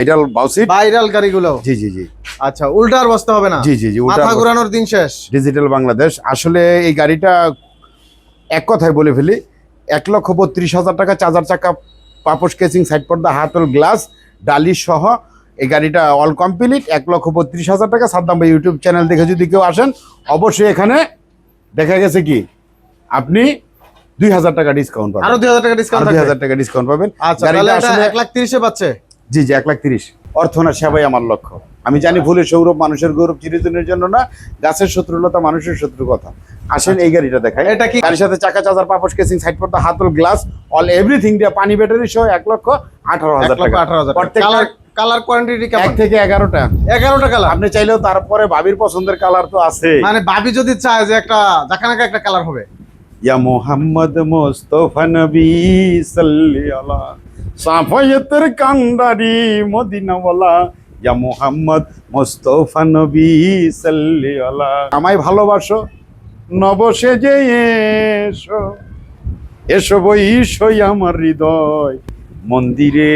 Viral বাউসিট viral গাড়িগুলো? জি জি জি। আচ্ছা উল্টার বসতে হবে না? জি জি জি মাথা ঘোরানোর দিন শেষ। ডিজিটাল বাংলাদেশ। আসলে এই গাড়িটা এক কথায় বলে ফেলি এক লক্ষ বত্রিশ হাজার টাকা চার্জার চাকা পাপোশ কেসিং সাইড পর্দা হাতল গ্লাস ডালি সহ এই গাড়িটা অল কমপ্লিট এক লক্ষ বত্রিশ হাজার টাকা। সাদ্দাম ভাই ইউটিউব চ্যানেল দেখে যদি কেউ আসেন অবশ্যই এখানে দেখা গেছে কি? আপনি দুই হাজার টাকা ডিসকাউন্ট পাবেন। আরও দুই হাজার টাকা ডিসকাউন্ট দুই হাজার টাকা ডিসকাউন্ট পাবেন। আচ্ছা গাড়িটা আসলে এক লাখ তিরিশে পাচ্ছে? জি জি এক লাখ তিরিশ। অর্থনা সেবাই আমার লক্ষ্য। আমি জানি ভুলে সৌরভ মানুষের গৌরব চিরদিনের জন্য না গাছের শত্রুলতা মানুষের শত্রু কথা। আসেন এই গাড়িটা দেখাই। এটা কি? গাড়ির সাথে চাকা চার্জার পাপস কেসিং সাইড পর্দা হাতল গ্লাস অল এভরিথিং দিয়ে পানি ব্যাটারি সহ এক লক্ষ আঠারো হাজার টাকা। আঠারো হাজার কালার কালার কোয়ান্টিটি এক থেকে এগারোটা। এগারোটা কালার আপনি চাইলেও তারপরে ভাবির পছন্দের কালার তো আছে মানে ভাবি যদি চায় যে একটা জাকানাকা একটা কালার হবে। ইয়া মোহাম্মদ মোস্তফা নবী সাল্লি আলা সাফায়েতের মদিনাওয়ালা ইয়া মোহাম্মদ মোস্তফা নবী সাল্লি আমায় ভালোবাসো নবসে যে এসো এসো বইসই আমার হৃদয়। মন্দিরে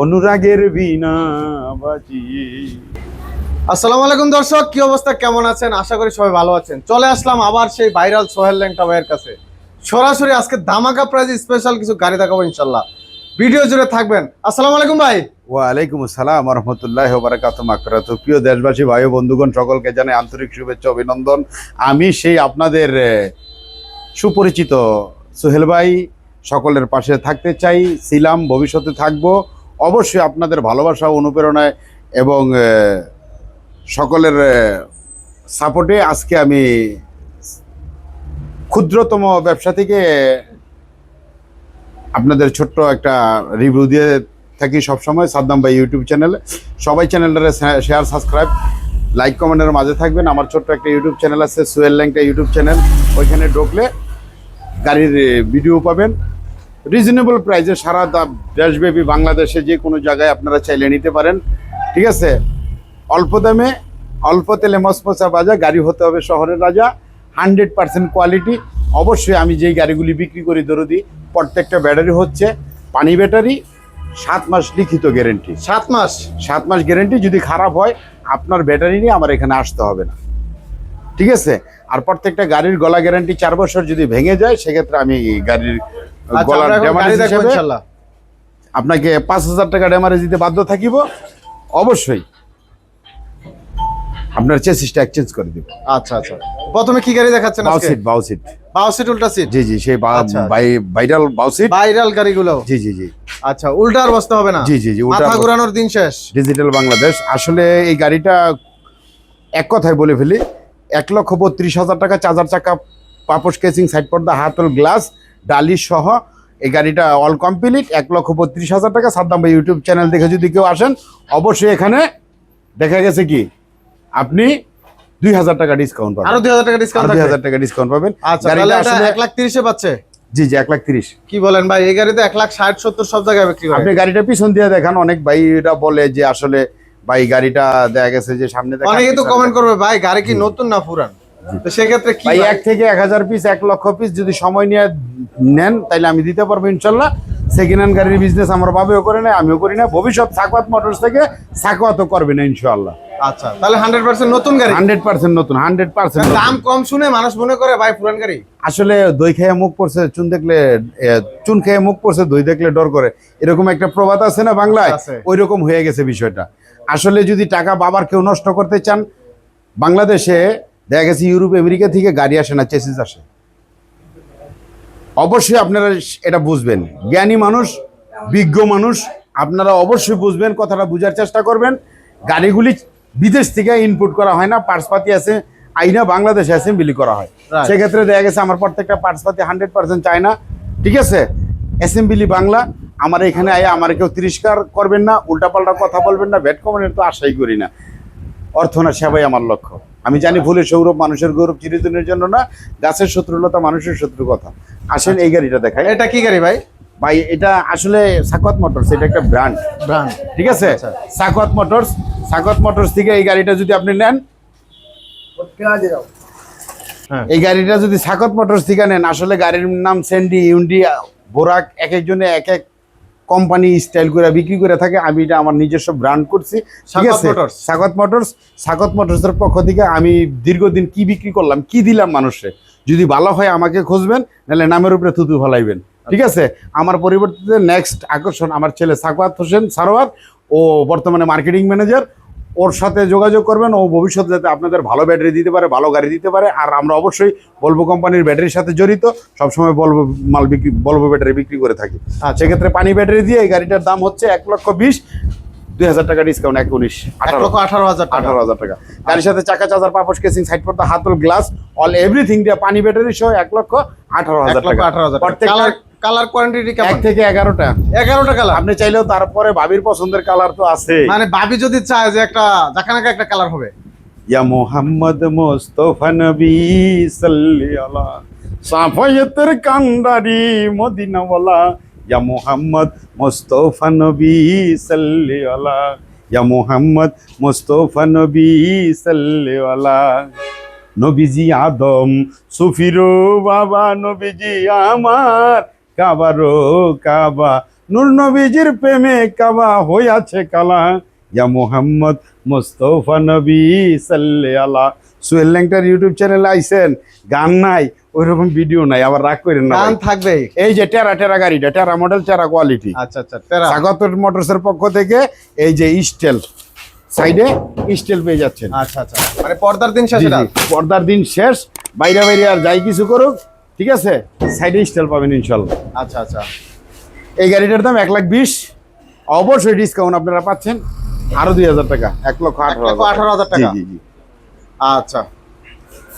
অনুরাগের বিনা বাজিয়ে। আসসালামু আলাইকুম দর্শক, কি অবস্থা, কেমন আছেন? আশা করি সবাই ভালো আছেন। চলে আসলাম আবার সেই ভাইরাল সোহেল ল্যাংটা ভাইয়ের কাছে। সরাসরি আজকে ধামাকা প্রাইজ স্পেশাল কিছু গাড়ি দেখাবো ইনশাল্লাহ ভিডিও জুড়ে থাকবেন। আসসালামু আলাইকুম ভাই। ওয়ালাইকুম আসসালাম রহমতুল্লাহ বারাকাত মাকরাত প্রিয় দেশবাসী, ভাই ও বন্ধুগণ, সকলকে জানাই আন্তরিক শুভেচ্ছা, অভিনন্দন। আমি সেই আপনাদের সুপরিচিত সোহেল ভাই সকলের পাশে থাকতে চাই, ছিলাম, ভবিষ্যতে থাকব। অবশ্যই আপনাদের ভালোবাসা অনুপ্রেরণায় এবং সকলের সাপোর্টে আজকে আমি ক্ষুদ্রতম ব্যবসা থেকে আপনাদের ছোট্ট একটা রিভিউ দিয়ে থাকি সবসময় সাদ্দাম ভাই ইউটিউব চ্যানেলে। সবাই চ্যানেলটারে শেয়ার সাবস্ক্রাইব লাইক কমেন্টের মাঝে থাকবেন। আমার ছোট্ট একটা ইউটিউব চ্যানেল আছে সুয়েল ল্যাংটা ইউটিউব চ্যানেল। ওইখানে ঢুকলে গাড়ির ভিডিও পাবেন। রিজনেবল প্রাইসে সারা দেশব্যাপী বাংলাদেশে যে কোনো জায়গায় আপনারা চাইলে নিতে পারেন। ঠিক আছে? অল্প দামে অল্প তেলে মসমসা বাজা গাড়ি হতে হবে শহরের রাজা হান্ড্রেড পার্সেন্ট কোয়ালিটি অবশ্যই আমি যেই গাড়িগুলি বিক্রি করি দরদি প্রত্যেকটা ব্যাটারি হচ্ছে পানি ব্যাটারি সাত মাস লিখিত গ্যারেন্টি সাত মাস? সাত মাস গ্যারেন্টি যদি খারাপ হয় আপনার ব্যাটারি নিয়ে আমার এখানে আসতে হবে না। ঠিক আছে? আর প্রত্যেকটা গাড়ির গলা গ্যারান্টি চার বছর যদি ভেঙে যায় সেক্ষেত্রে আমি গাড়ির আচ্ছা গলার ড্যামারেজ আপনাকে পাঁচ হাজার টাকা ড্যামারেজ দিতে বাধ্য থাকিব। অবশ্যই। আপনার চেসিসটা এক্সচেঞ্জ করে দিব। আচ্ছা আচ্ছা। প্রথমে কি গাড়ি দেখাচ্ছেন আজকে? বাউসিট বাউসিট বাউ সিট উল্টা সিট জি জি সেই বা- আচ্ছা। বাই- ভাইরাল বাউসিট ভাইরাল গাড়িগুলো? জি জি জি। আচ্ছা উল্টার বসতে হবে না? জি জি জি মাথা ঘোরানোর দিন শেষ। ডিজিটাল বাংলাদেশ আসলে এই গাড়িটা এক কথায় বলে ফেলি এক লক্ষ বত্রিশ হাজার টাকা চার্জার চাকা পাপোশ কেসিং সাইড পর্দা হাতল গ্লাস ডালি সহ এই গাড়িটা অল কমপ্লিট এক লক্ষ বত্রিশ হাজার টাকা। সাদ্দাম ভাই ইউটিউব চ্যানেল দেখে যদি কেউ আসেন অবশ্যই এখানে দেখা গেছে কি? আপনি দুই হাজার টাকা ডিসকাউন্ট পাবেন। আরও দুই হাজার টাকা ডিসকাউন্ট দুই হাজার টাকা ডিসকাউন্ট পাবেন। আচ্ছা তাহলে এটা এক লাখ তিরিশে পাচ্ছে? জি জি এক লাখ তিরিশ। কি বলেন ভাই এই গাড়িতে এক লাখ ষাট সত্তর সব জায়গায় বিক্রি আপনি গাড়িটা পিছন দিয়ে দেখান অনেক ভাইরা বলে যে আসলে ভাই গাড়িটা দেখা গেছে যে সামনে অনেকে তো কমেন্ট করবে ভাই গাড়ি কি নতুন না পুরান? তো সেক্ষেত্রে কি? এক থেকে এক হাজার পিস এক লক্ষ পিস যদি সময় নিয়ে নেন তাহলে আমি দিতে পারব ইনশাল্লাহ। সেকেন্ড হ্যান্ড গাড়ির বিজনেস আমার বাবেও করে না আমিও করি না। ভবিষ্যৎ সাকওয়াত মোটরস থেকে সাকওয়াতও করবে না ইনশাল্লাহ। আচ্ছা তাহলে হান্ড্রেড পার্সেন্ট নতুন গাড়ি? হান্ড্রেড পার্সেন্ট নতুন হান্ড্রেড পার্সেন্ট দাম কম শুনে মানুষ মনে করে ভাই পুরান গাড়ি? আসলে দই খেয়ে মুখ পড়ছে চুন দেখলে চুন খেয়ে মুখ পড়ছে দই দেখলে ডর করে। এরকম একটা প্রবাদ আছে না বাংলায়। ওই রকম হয়ে গেছে বিষয়টা। আসলে যদি টাকা বাবার কেউ নষ্ট করতে চান বাংলাদেশে দেখা গেছে ইউরোপ আমেরিকা থেকে গাড়ি আসে না চেসিস আসে। অবশ্যই আপনারা এটা বুঝবেন। জ্ঞানী মানুষ বিজ্ঞ মানুষ আপনারা অবশ্যই বুঝবেন কথাটা বোঝার চেষ্টা করবেন। গাড়িগুলি বিদেশ থেকে ইনপুট করা হয় না পার্সপাতি আছে আইনা বাংলাদেশে অ্যাসেম্বলি করা হয়। সেক্ষেত্রে দেখা গেছে আমার প্রত্যেকটা পার্সপাতি হান্ড্রেড পার্সেন্ট চায় না। ঠিক আছে? অ্যাসেম্বলি বাংলা আমার এখানে আয় আমার কেউ তিরস্কার করবেন না উল্টাপাল্টা কথা বলবেন না ভেট কমেন্টের তো আশাই করি না। অর্থ না সেবাই আমার লক্ষ্য। আমি জানি ভুলে সৌরভ মানুষের গৌরব চিরদিনের জন্য না গাছের শত্রুলতা মানুষের শত্রু কথা আসেন এই গাড়িটা দেখায় এটা কি গাড়ি ভাই? ভাই এটা আসলে সাকওয়াত মোটরস এটা একটা ব্র্যান্ড ব্র্যান্ড ঠিক আছে? আচ্ছা। সাকওয়াত মোটরস সাকওয়াত মোটরস থেকে এই গাড়িটা যদি আপনি নেন হ্যাঁ। এই গাড়িটা যদি সাকত মোটরস থেকে নেন আসলে গাড়ির নাম স্যান্ডি ইউন্ডি বোরাক এক একজনে এক এক কোম্পানি স্টাইল করে বিক্রি করে থাকে। আমি এটা আমার নিজস্ব ব্র্যান্ড করছি। ঠিক আছে। সাগত মোটরস। সাগত মোটরসের পক্ষ থেকে আমি দীর্ঘদিন কি বিক্রি করলাম কি দিলাম মানুষে? যদি ভালো হয় আমাকে খুঁজবেন নাহলে নামের উপরে থুতু ফলাইবেন। ঠিক আছে? আমার পরিবর্তিতে নেক্সট আকর্ষণ আমার ছেলে সাকওয়াত হোসেন সারোয়ার। ও বর্তমানে মার্কেটিং ম্যানেজার ওর সাথে যোগাযোগ করবেন ও ভবিষ্যতে যাতে আপনাদের ভালো ব্যাটারি দিতে পারে ভালো গাড়ি দিতে পারে। আর আমরা অবশ্যই বলব কোম্পানির ব্যাটারির সাথে জড়িত। সবসময় বলব মাল বিক্রি বলব ব্যাটারি বিক্রি করে থাকি। হ্যাঁ সেক্ষেত্রে পানি ব্যাটারি দিয়ে এই গাড়িটার দাম হচ্ছে এক লক্ষ বিশ। দুই হাজার টাকা ডিসকাউন্ট এক উনিশ। আঠারো হাজার টাকা। আঠারো হাজার টাকা। গাড়ির সাথে চাকা চার্জার পাপোশ কেসিং সাইড পর্দা হাতল গ্লাস অল এভরিথিং দিয়ে পানি ব্যাটারি সহ এক লক্ষ আঠারো হাজার টাকা। আঠারো হাজার কালার কালার কোয়ান্টিটি এক থেকে এগারোটা। এগারোটা কালার আপনি চাইলেও তারপরে ভাবির পছন্দের কালার তো আছে। মানে ভাবি যদি চায় যে একটা জাকানাকা একটা কালার হবে। ইয়া মোহাম্মদ মোস্তফা নবী সাল্লি আলা সাফায়াতের মদিনাওয়ালা ইয়া মোহাম্মদ মোস্তফা নবী সাল্লি ইয়া মোহাম্মদ মোস্তফা নবী সাল্লি নবীজি আদম, সুফিরো বাবা, নবীজি আমার। কাবারো কাবা, নূর নবীজির প্রেমে কাবা হইয়াছে কালা। ইয়া মোহাম্মদ মোস্তফা নবী সাল্লে সুহেল ল্যাংটার ইউটিউব চ্যানেলে আইসেন গান নাই ওইরকম ভিডিও নাই আবার রাগ করেন না গান থাকবে এই যে টেরা টেরা গাড়িটা টেরা মডেল টেরা কোয়ালিটি আচ্ছা আচ্ছা তেরা স্বাগত মোটরসের পক্ষ থেকে এই যে স্টেল সাইডে স্টেল পেয়ে যাচ্ছেন। আচ্ছা আচ্ছা মানে পর্দার দিন শেষ পর্দার দিন শেষ। বাইরে বাইরে আর যাই কিছু করুক ঠিক আছে? সাইডে স্টেল পাবেন ইনশাল্লাহ। আচ্ছা আচ্ছা। এই গাড়িটার দাম এক লাখ বিশ। অবশ্যই ডিসকাউন্ট আপনারা পাচ্ছেন। আরও দুই হাজার টাকা এক লক্ষ আঠারো হাজার টাকা। আচ্ছা।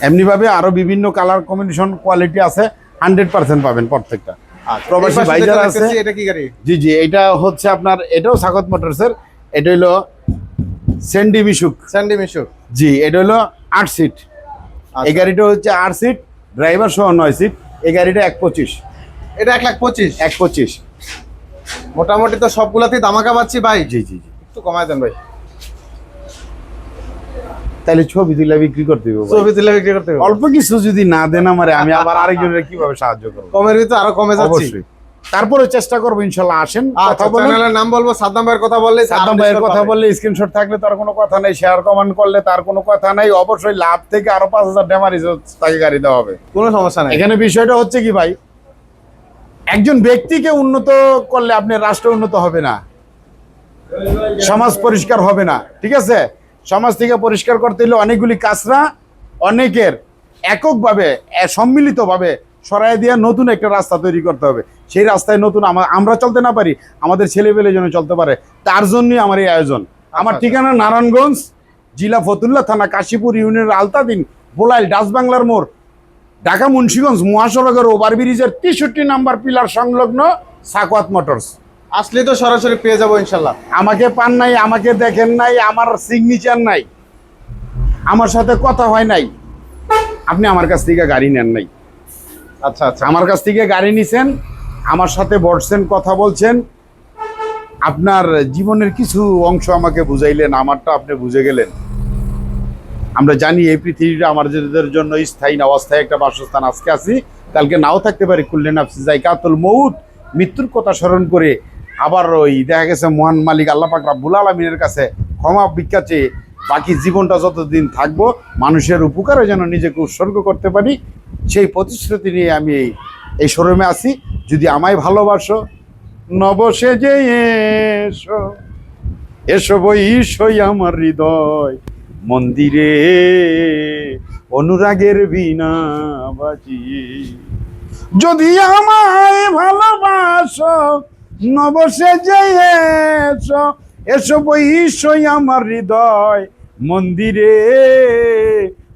এমনিভাবে আরও বিভিন্ন কালার কম্বিনেশন কোয়ালিটি আছে হান্ড্রেড পার্সেন্ট পাবেন প্রত্যেকটা। আচ্ছা প্রবাসী এই ভাই যারা আছে- এটা কি গাড়ি? জি জি এটা হচ্ছে আপনার এটাও স্বাগত মোটরসের এটা হলো সেন্ডি মিশুক স্যান্ডি মিশু জি এটা হলো আট সিট। আচ্ছা। এই গাড়িটা হচ্ছে আট সিট ড্রাইভার সহ নয় সিট এই গাড়িটা এক পঁচিশ। এটা এক লাখ পঁচিশ? এক পঁচিশ। মোটামুটি তো সবগুলাতেই দামাকা পাচ্ছি ভাই। জি জি জি। একটু কমায় দেন ভাই। তাহলে ছবি তুলে বিক্রি করতে হবে ছবি তুলে বিক্রি করতে হবে। অল্প কিছু যদি না দেন আমারে আমি আবার আরেকজনের কীভাবে সাহায্য করব? কমের ভিতরে আরও কমে যাচ্ছি। অবশ্যই। তারপরে চেষ্টা করব ইনশাল্লাহ আসেন। আচ্ছা কথা চ্যানেলের নাম বলব সাদ্দাম ভাইয়ের কথা বললে সাদ্দাম ভাইয়ের কথা বললে স্ক্রিনশট থাকলে তার কোনো কথা নেই শেয়ার কমেন্ট করলে তার কোনো কথা নেই। অবশ্যই লাভ থেকে আরও পাঁচ হাজার ডেমারিজ তাকে গাড়ি দেওয়া হবে। কোনো সমস্যা নাই। এখানে বিষয়টা হচ্ছে কি ভাই একজন ব্যক্তিকে উন্নত করলে আপনি রাষ্ট্র উন্নত হবে না সমাজ পরিষ্কার হবে না ঠিক আছে? সমাজ থেকে পরিষ্কার করতে হলে অনেকগুলি কাজরা অনেকের এককভাবে সম্মিলিতভাবে সরাই দিয়ে নতুন একটা রাস্তা তৈরি করতে হবে। সেই রাস্তায় নতুন আমরা চলতে না পারি আমাদের ছেলেপেলে যেন চলতে পারে। তার জন্যই আমার এই আয়োজন। আমার আচ্ছা। ঠিকানা নারায়ণগঞ্জ জেলা ফতুল্লা থানা কাশীপুর ইউনিয়নের আলতাদিন বোলাইল ডাচ বাংলার মোড়। ঢাকা মুন্সীগঞ্জ মহাসড়কের ওভারব্রিজের তেষট্টি নাম্বার পিলার সংলগ্ন সাকওয়াত মোটরস। আসলে তো সরাসরি পেয়ে যাব ইনশাল্লাহ। আমাকে পান নাই আমাকে দেখেন নাই আমার সিগনেচার নাই। আমার সাথে কথা হয় নাই। আপনি আমার কাছ থেকে গাড়ি নেন নাই। আচ্ছা আচ্ছা। আমার কাছ থেকে গাড়ি নিছেন আমার সাথে বসছেন কথা বলছেন। আপনার জীবনের কিছু অংশ আমাকে বুঝাইলেন আমারটা আপনি বুঝে গেলেন। আমরা জানি এই পৃথিবীটা আমাদের জন্য স্থায়ী না অস্থায়ী একটা বাসস্থান। আজকে আছি কালকে নাও থাকতে পারি কুল্লেন আফসি কাতুল মৌত মৃত্যুর কথা স্মরণ করে আবার ওই দেখা গেছে মহান মালিক আল্লাহ পাক রাব্বুল আলমিনের কাছে ক্ষমা ভিক্ষা চেয়ে বাকি জীবনটা যতদিন থাকব, মানুষের উপকারে যেন নিজেকে উৎসর্গ করতে পারি, সেই প্রতিশ্রুতি নিয়ে আমি এই এই শোরুমে আছি। যদি আমায় ভালোবাসো নবসে যে এসো এসো বইসই আমার হৃদয়, মন্দিরে অনুরাগের বিনা বাজিয়ে। যদি আমায় ভালোবাসো নবসে যে এসো এসো বইসই আমার হৃদয় মন্দিরে।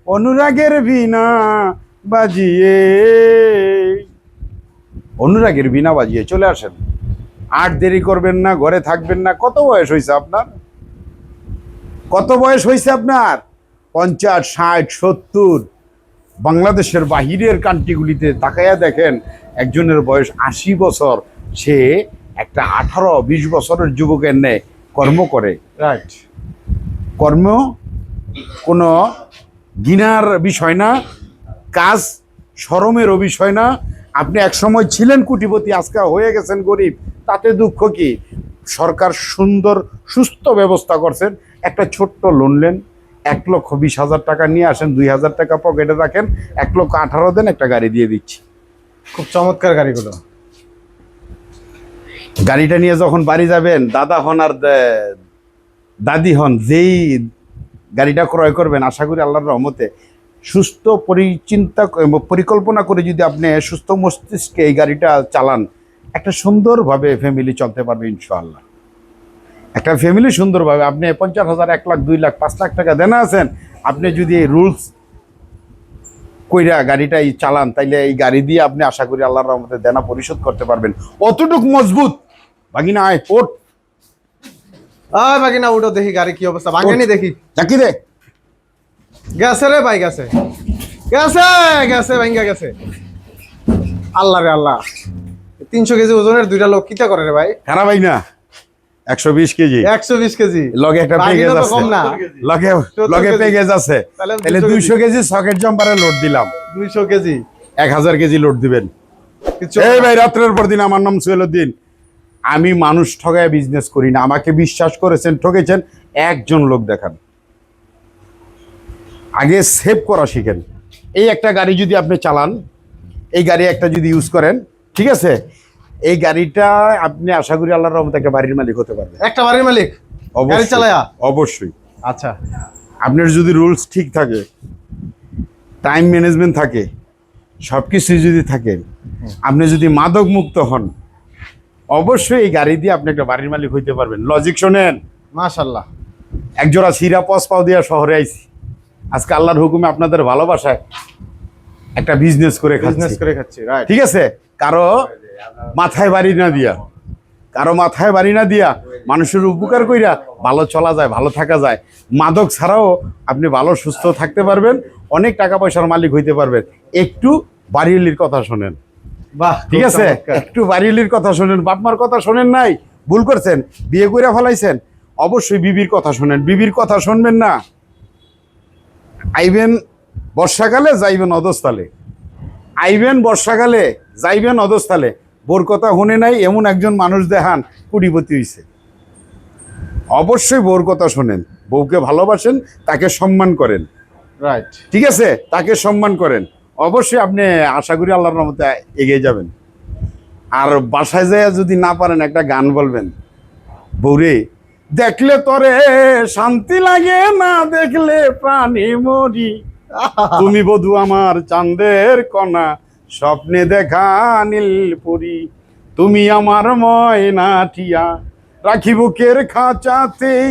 অনুরাগের বিনা বাজিয়ে। অনুরাগের বিনা বাজিয়ে চলে আসেন। আর দেরি করবেন না, ঘরে থাকবেন না। কত বয়স হয়েছে আপনার? কত বয়স হয়েছে আপনার? পঞ্চাশ, ষাট, সত্তর। বাংলাদেশের বাহিরের কান্ট্রিগুলিতে তাকাইয়া দেখেন, একজনের বয়স আশি বছর। সে একটা আঠারো বিশ বছরের যুবকের ন্যায় কর্ম করে। রাইট কর্ম কোনো গিনার বিষয় না কাজ শরমেরও বিষয় না। আপনি এক সময় ছিলেন কুটিপতি আজকে হয়ে গেছেন গরিব তাতে দুঃখ কি? সরকার সুন্দর সুস্থ ব্যবস্থা করছেন। একটা ছোট্ট লোন নেন এক লক্ষ বিশ হাজার টাকা নিয়ে আসেন দুই হাজার টাকা পকেটে রাখেন এক লক্ষ আঠারো দেন একটা গাড়ি দিয়ে দিচ্ছি। খুব চমৎকার গাড়িগুলো। গাড়িটা নিয়ে যখন বাড়ি যাবেন, দাদা হন আর দাদি হন, যেই গাড়িটা ক্রয় করবেন, আশা করি আল্লাহর রহমতে, সুস্থ, পরিচিন্তা পরিকল্পনা করে যদি আপনি সুস্থ মস্তিষ্কে এই গাড়িটা চালান, একটা সুন্দরভাবে ফ্যামিলি চলতে পারবে ইনশাআল্লাহ। একটা ফ্যামিলি সুন্দরভাবে, আপনি পঞ্চাশ হাজার, এক লাখ, দুই লাখ, পাঁচ লাখ টাকা দেনা আছেন, আপনি যদি রুলস কইরা গাড়িটা চালান, তাইলে এই গাড়ি দিয়ে আপনি আশা করি আল্লাহর রহমতে দেনা পরিশোধ করতে পারবেন। অতটুক মজবুত। বাগিনা আয় ওট আয় বাকি না উঠো দেখি গাড়ি কি অবস্থা। ভাঙেনি দেখি। চাকি দে। গেছে রে ভাই গেছে। গেছে গেছে ভাঙ্গা গেছে। আল্লাহ রে আল্লাহ। তিনশো কেজি ওজনের দুইটা লোক কিতা করে রে ভাই? খারাপ ভাই না। একশো বিশ কেজি। একশো বিশ কেজি। লগে একটা আছে। লগে লগে। আছে। তাহলে তাহলে 200 দুইশো কেজি। সকেট জম্পারে লোড দিলাম। দুইশো কেজি। এক হাজার কেজি লোড দিবেন। এই ভাই রাত্রের পর দিন আমার নাম সুহেলুদ্দিন আমি মানুষ ঠগায় বিজনেস করি না। আমাকে বিশ্বাস করেছেন ঠকেছেন একজন লোক দেখান। আগে সেভ করা শিখেন। এই একটা গাড়ি যদি আপনি চালান এই গাড়ি একটা যদি ইউজ করেন ঠিক আছে? এই গাড়িটা আপনি আশা করি আল্লাহর রহমতে একটা বাড়ির মালিক হতে পারবেন। একটা বাড়ির মালিক? গাড়ি অবশ্যই চালায়া? অবশ্যই। আচ্ছা। আপনার যদি রুলস ঠিক থাকে টাইম ম্যানেজমেন্ট থাকে সব কিছুই যদি থাকে আপনি যদি মাদক মুক্ত হন অবশ্যই এই গাড়ি দিয়ে আপনি একটা বাড়ির মালিক হইতে পারবেন। লজিক শোনেন? মাশাল্লাহ একজোড়া সিরা পস পাও দিয়া শহরে আইছি। আজকে আল্লাহর হুকুমে আপনাদের ভালোবাসায় একটা বিজনেস করে বিজনেস করে খাচ্ছি ঠিক আছে? কারও মাথায় বাড়ি না দিয়া কারও মাথায় বাড়ি না দিয়া মানুষের উপকার কইরা ভালো চলা যায় ভালো থাকা যায়। মাদক ছাড়াও আপনি ভালো সুস্থ থাকতে পারবেন অনেক টাকা পয়সার মালিক হইতে পারবেন। একটু বাড়িলির কথা শোনেন। বাহ ঠিক আছে? একটু বাড়িলির কথা শোনেন বাপমার কথা শোনেন নাই? ভুল করছেন বিয়ে করে ফেলাইছেন? অবশ্যই বিবির কথা শোনেন। বিবির কথা শুনবেন না। আইবেন বর্ষাকালে যাইবেন অধস্থলে। আইবেন বর্ষাকালে যাইবেন অধস্থলে। বোর কথা শুনে নাই এমন একজন মানুষ দেখান কুড়িপতি হইছে। অবশ্যই বোর কথা শোনেন। বউকে ভালোবাসেন তাকে সম্মান করেন। রাইট ঠিক আছে? তাকে সম্মান করেন। অবশ্যই আপনি আশা করি আল্লাহর রহমতে এগিয়ে যাবেন। আর বাসায় যায় যদি না পারেন একটা গান বলবেন। বৌরে, দেখলে তরে শান্তি লাগে না, দেখলে প্রাণী মরি। তুমি বধু আমার চাঁদের কণা, স্বপ্নে দেখা নীলপুরি। তুমি আমার ময়না টিয়া রাখি বুকের খাঁচাতেই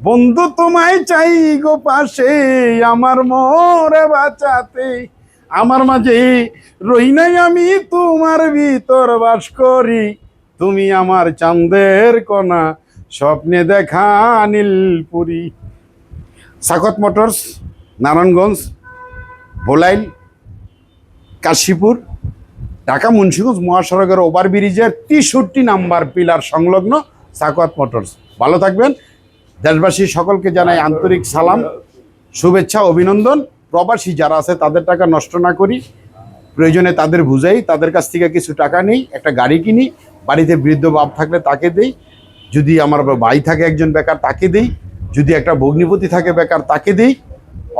বন্ধু তোমায় চাই গো পাশে, আমার মরে বাঁচাতে। আমার মাঝে রই নাই আমি তোমার ভিতর বাস করি। তুমি আমার চাঁদের কণা, স্বপ্নে দেখা নীলপুরি। সাকত মোটরস, নারায়ণগঞ্জ, ভোলাইল, কাশীপুর, ঢাকা মুন্সিগঞ্জ, মহাসড়কের ওভারব্রিজের তেষট্টি নাম্বার পিলার সংলগ্ন সাকওয়াত মোটরস। ভালো থাকবেন। দেশবাসী সকলকে জানাই আন্তরিক সালাম, শুভেচ্ছা, অভিনন্দন। প্রবাসী যারা আছে, তাদের টাকা নষ্ট না করি। প্রয়োজনে তাদের বুঝাই, তাদের কাছ থেকে কিছু টাকা নেই, একটা গাড়ি কিনি, বাড়িতে বৃদ্ধ বাপ থাকলে তাকে দেই। যদি আমার ভাই থাকে একজন বেকার, তাকে দেই। যদি একটা ভগ্নিপতি থাকে বেকার, তাকে দেই।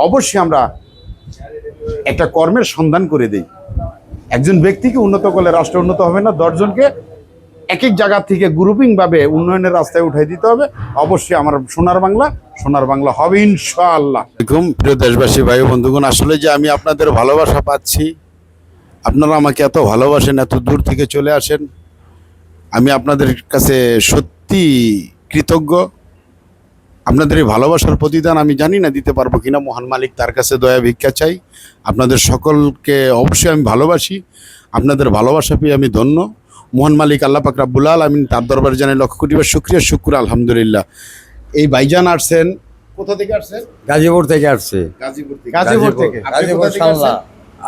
অবশ্যই আমরা একটা কর্মের সন্ধান করে দেই। একজন ব্যক্তিকে উন্নত করলে রাষ্ট্র উন্নত হবে না, দশজনকে এক এক জায়গা থেকে গ্রুপিং ভাবে উন্নয়নের রাস্তায় উঠাই দিতে হবে। অবশ্যই আমার সোনার বাংলা সোনার বাংলা হবে ইনশাআল্লাহ। দেখুন প্রিয় দেশবাসী, ভাই বন্ধুগণ, আসলে যে আমি আপনাদের ভালোবাসা পাচ্ছি, আপনারা আমাকে এত ভালোবাসেন, এত দূর থেকে চলে আসেন, আমি আপনাদের কাছে সত্যি কৃতজ্ঞ। আপনাদের এই ভালোবাসার প্রতিদান আমি জানি না দিতে পারব কিনা, মহান মালিক তার কাছে দয়া ভিক্ষা চাই। আপনাদের সকলকে অবশ্যই আমি ভালোবাসি, আপনাদের ভালোবাসা পেয়ে আমি ধন্য। মোহন মালিক আল্লাহ পাক রাব্বুল আলামিন তার দরবারে জানাই লক্ষ কোটি বার শুক্রিয়া শুক্র আলহামদুলিল্লাহ। এই ভাইজান আসছেন কোথা থেকে আসছেন? গাজীপুর থেকে আসছি। গাজীপুর থেকে। গাজীপুর থেকে। গাজীপুর সালনা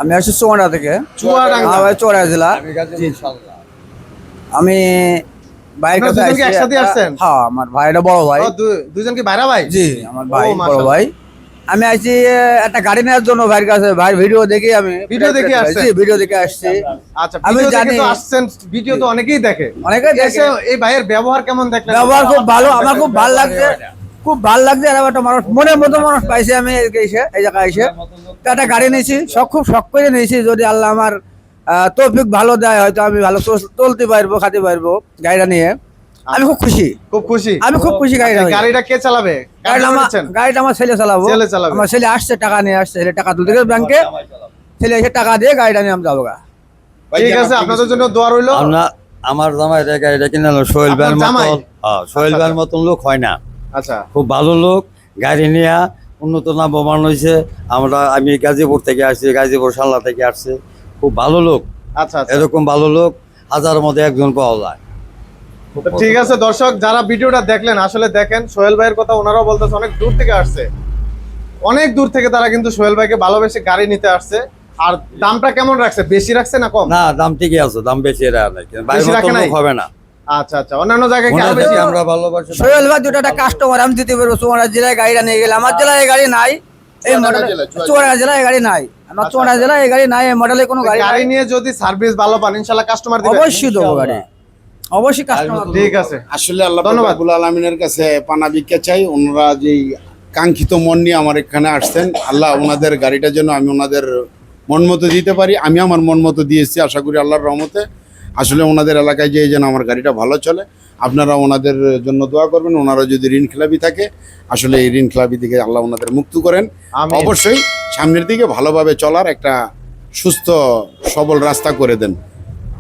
আমি আসছি চুয়াডা থেকে। চুয়াডাঙ্গা। আমার চুয়াডা জেলা। আমি ভাইয়ের কাছে একসাথে আসছেন? হ্যাঁ আমার ভাইটা বড় ভাই। ও, দুজন কি ভাইরা ভাই? জি আমার ভাই বড় ভাই। আমি আহ, একটা গাড়ি নেওয়ার জন্য ভাইয়ের কাছে। ভাইয়ের ভিডিও দেখে আমি ভিডিও দেখে আসছি ভিডিও দেখে আসছি। আচ্ছা আমি জানি- তো আসছেন ভিডিও তো অনেকেই দেখে। অনেকে দেখে। এই ভাইয়ের ব্যবহার কেমন দেখলেন? ব্যবহার খুব ভালো আমার খুব ভালো লাগছে। খুব ভালো লাগছে এরকম একটা মানুষ মনের মতো মানুষ পাইছে আমি এসে এই জায়গায় এসে। একটা গাড়ি নিয়েছি শখ খুব শখ করে নিয়েছি যদি আল্লাহ আমার তৌফিক ভালো দেয় হয়তো আমি ভালো চল- চলতে পারব খাতে পারব গাড়িটা নিয়ে। আমি খুব খুশি। খুব খুশি? আমি খুব খুশি গাড়িটা আচ্ছা, গাড়িটা কে চালাবে? গাড়িটা আমার কার গাড়িটা আমার ছেলে চালাবো। ছেলে চালাবে। আমার ছেলে আসছে টাকা নিয়ে আসছে ছেলে টাকা তুলতে গেছে ব্যাংকে। ছেলে এসে টাকা দিয়ে গাড়িটা নিয়ে আমি যাব গা। ঠিক আছে আপনাদের জন্য দোয়া রইল। আমার জামাই গাড়িটা কিনে আনলো সোহেল আপনার ভাইয়ের মতন হ্যাঁ, সোহেল আচ্ছা, ভাইয়ের মতন লোক হয় না। আচ্ছা। খুব ভালো লোক গাড়ি নিয়ে উন্নত নামবান হয়েছে। আমরা আমি গাজীপুর থেকে আসছি গাজীপুর সাল্লা থেকে আসছি। খুব ভালো লোক। আচ্ছা আচ্ছা। এরকম ভালো লোক হাজার মধ্যে একজন পাওয়া যায়। ঠিক আছে দর্শক যারা ভিডিওটা দেখলেন আসলে দেখেন সোহেল ভাইয়ের কথা ওনারাও বলতেছে অনেক দূর থেকে আসছে। অনেক দূর থেকে তারা কিন্তু সোহেল ভাইকে ভালোবেসে গাড়ি নিতে আসছে। আর দামটা কেমন রাখছে? বেশি রাখছে না কম? না দাম ঠিকই আছে দাম বেশি এরা নাই বাইরের রাখে? লোক হবে না। আচ্ছা আচ্ছা অন্যান্য জায়গায় কি বেশি? আমরা ভালোবাসি সোহেল ভাই দুটো একটা কাস্টমার আমি দিতে পারব চুয়াডা জেলায় গাড়িটা নিয়ে গেলে। আমার জেলায় এই গাড়ি নাই। এই মডেল জেলায়, চুয়াডা জেলায় গাড়ি নাই। আমার আচ্ছা, চুয়াডা আচ্ছা। জেলায় এই গাড়ি নাই এই মডেলে কোনো গাড়ি গাড়ি নিয়ে যদি সার্ভিস ভালো পান ইনশাল্লাহ কাস্টমার দিবেন। অবশ্যই দেবো গাড়ি। অবশ্যই কাস্টমার ঠিক আছে। আসলে আল্লাহ। ধন্যবাদ। আলমিনের কাছে পানা ভিক্ষা চাই। ওনারা যেই কাঙ্ক্ষিত মন নিয়ে আমার এখানে আসছেন আল্লাহ ওনাদের গাড়িটার জন্য আমি ওনাদের মন মতো দিতে পারি। আমি আমার মন মতো দিয়েছি আশা করি আল্লাহর রহমতে। আসলে ওনাদের এলাকায় যেয়ে যেন আমার গাড়িটা ভালো চলে। আপনারা ওনাদের জন্য দোয়া করবেন। ওনারা যদি ঋণ খেলাপি থাকে আসলে এই ঋণ খেলাপি থেকে আল্লাহ ওনাদের মুক্ত করেন। অবশ্যই সামনের দিকে ভালোভাবে চলার একটা সুস্থ সবল রাস্তা করে দেন।